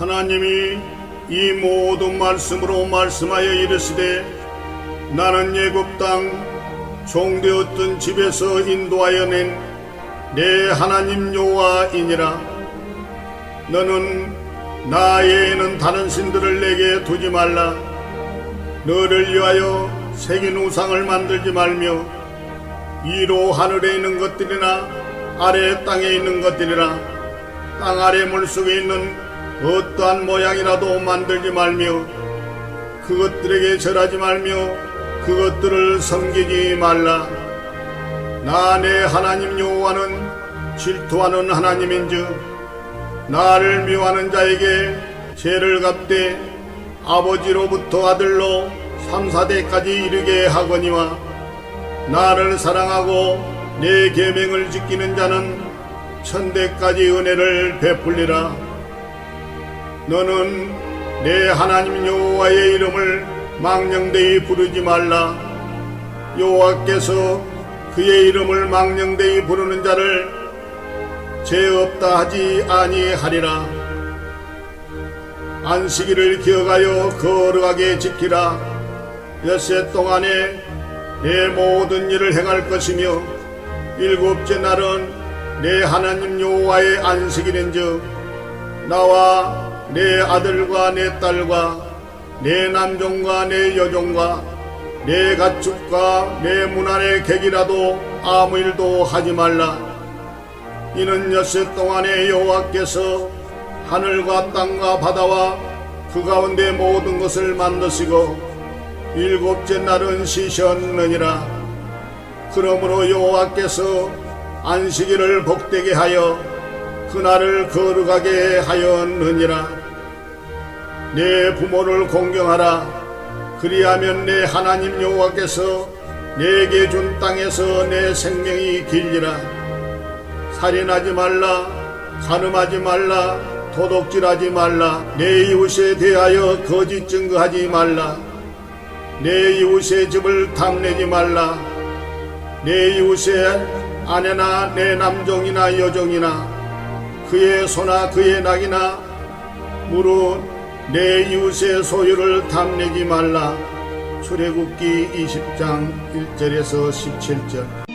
하나님이 이 모든 말씀으로 말씀하여 이르시되 나는 예굽 땅 종되었던 집에서 인도하여 낸 내 하나님 여호와이니라. 너는 나 외에는 다른 신들을 내게 두지 말라. 너를 위하여 새긴 우상을 만들지 말며 위로 하늘에 있는 것들이나 아래 땅에 있는 것들이나 땅 아래 물속에 있는 어떠한 모양이라도 만들지 말며 그것들에게 절하지 말며 그것들을 섬기지 말라. 나 내 하나님 여호와는 질투하는 하나님인즉 나를 미워하는 자에게 죄를 갚되 아버지로부터 아들로 3, 4대까지 이르게 하거니와 나를 사랑하고 내 계명을 지키는 자는 천대까지 은혜를 베풀리라 너는 내 하나님 여호와의 이름을 망령되이 부르지 말라. 여호와께서 그의 이름을 망령되이 부르는 자를 죄 없다 하지 아니하리라. 안식일을 기억하여 거룩하게 지키라. 엿새 동안에 내 모든 일을 행할 것이며 일곱째 날은 내 하나님 여호와의 안식일인즉 나와 내 아들과 내 딸과 내 남종과 내 여종과 내 가축과 내 문안의 객이라도 아무 일도 하지 말라. 이는 엿새 동안에 여호와께서 하늘과 땅과 바다와 그 가운데 모든 것을 만드시고 일곱째 날은 쉬셨느니라. 그러므로 여호와께서 안식일을 복되게 하여 그날을 거룩하게 하였느니라 내 부모를 공경하라. 그리하면 내 하나님 여호와께서 내게 준 땅에서 내 생명이 길리라. 살인하지 말라 간음하지 말라 도둑질하지 말라 내 이웃에 대하여 거짓 증거하지 말라. 내 이웃의 집을 탐내지 말라. 내 이웃의 아내나 내 남종이나 여종이나 그의 소나 그의 낙이나 무릇 내 이웃의 소유를 탐내지 말라. 출애굽기 20장 1절에서 17절